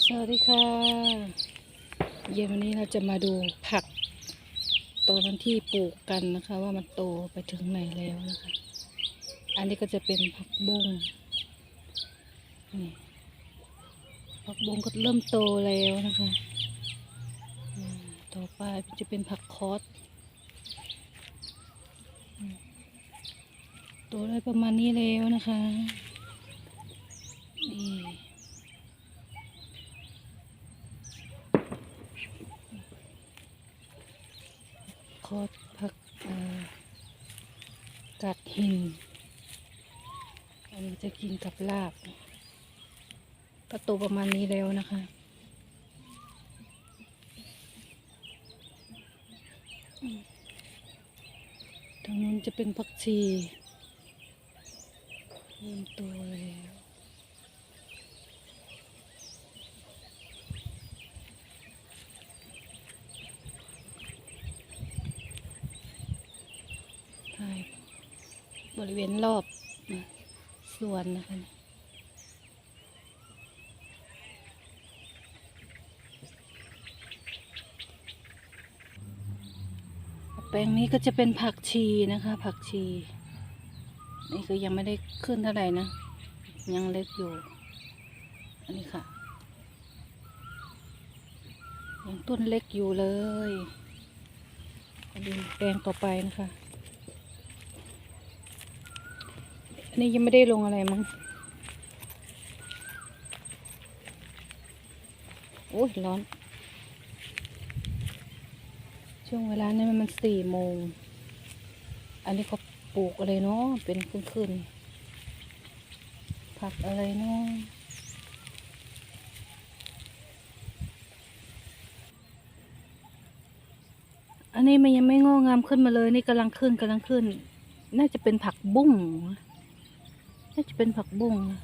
สวัสดีค่ะ เย็นวันนี้เราจะมาดูผัก ตอนนั้นที่ปลูกกันนะคะ ว่ามันโตไปถึงไหนแล้วนะคะ อันนี้ก็จะเป็นผักบุ้งนี่ผักบุ้งก็เริ่มโตแล้วนะคะต่อไปจะเป็นผักคอสโตได้ประมาณนี้แล้วนะคะนี่ อดผักกัดหิน อันนี้จะกินกับลาบก็โตประมาณนี้แล้วนะคะ ทางนู้นจะเป็นผักชีเริ่มโตแล้ว บริเวณรอบสวนนะคะแปลงนี้ก็จะเป็นผักชีนะคะ ผักชี นี่ก็ยังไม่ได้ขึ้นเท่าไหร่นะ ยังเล็กอยู่ อันนี้ค่ะ ยังต้นเล็กอยู่เลยดูแปลงต่อไปนะคะ อันนี้ยังไม่ได้ลงอะไรมั้งโอ้ยร้อน ช่วงเวลานี้มันสี่โมง อันนี้เขาปลูกอะไรเนาะเป็นขึ้นๆผักอะไรเนาะอันนี้มันยังไม่งอกงามขึ้นมาเลย นี่กำลังขึ้นกำลังขึ้น น่าจะเป็นผักบุ้ง น่าจะเป็นผักบุ้งนะ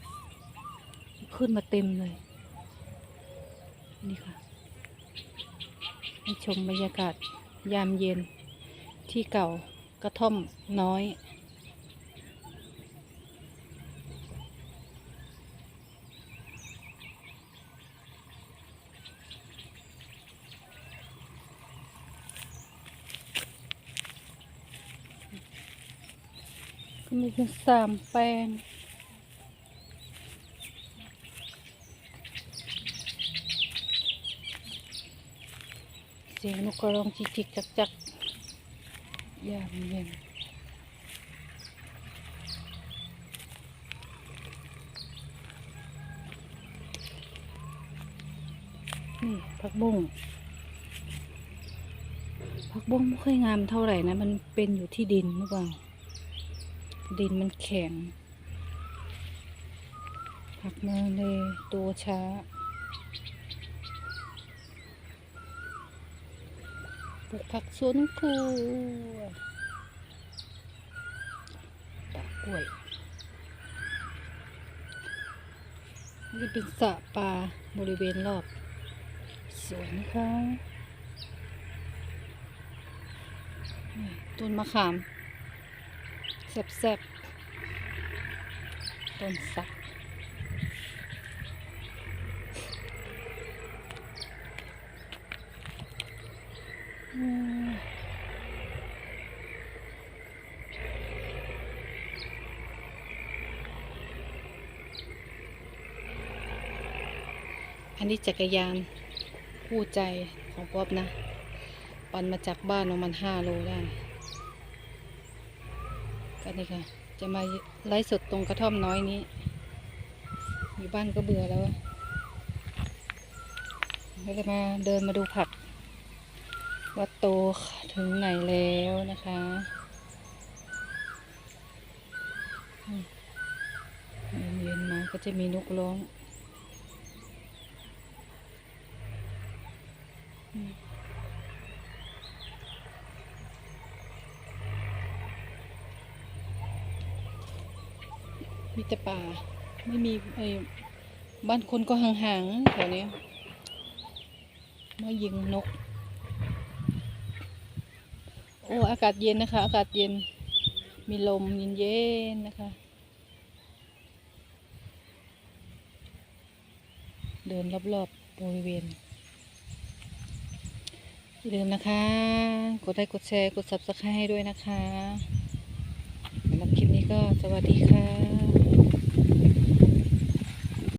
ขึ้นมาเต็มเลย นี่ค่ะให้ชมบรรยากาศยามเย็นที่เก่ากระท่อมน้อยก็มีสามแปลง เสียงนกกระรองจิกจิกจักจักยามเย็นนี่ผักบุ้งผักบุ้งไม่ค่อยงามเท่าไหร่นะ มันเป็นอยู่ที่ดินหรือเปล่า ดินมันแข็งผักมาเลยตัวช้า ปลูกผักสวนครัวตากกล้วย นี่เป็นสระปลาบริเวณรอบสวนค่ะต้นมะขามแซ่บๆต้นสัก อันนี้จักรยานคู่ใจของป๊อบนะ ปั่นมาจากบ้านประมาณห้าโลได้ก็นี่ค่ะ จะมาไลฟ์สดตรงกระท่อมน้อยนี้ อยู่บ้านก็เบื่อแล้วก็จะมาเดินมาดูผัก ว่าโตถึงไหนแล้วนะคะเย็นๆมาก็จะมีนกร้อง มีแต่ป่า ไม่มีไอ้บ้านคนก็ห่างๆแถวนี้มายิงนก โอ้ อากาศเย็นนะคะ อากาศเย็น มีลมเย็นๆนะคะ เดินรอบๆบริเวณอย่าลืมนะคะ กดไลค์กดแชร์ กด subscribe ให้ด้วยนะคะสำหรับคลิปนี้ก็สวัสดีค่ะ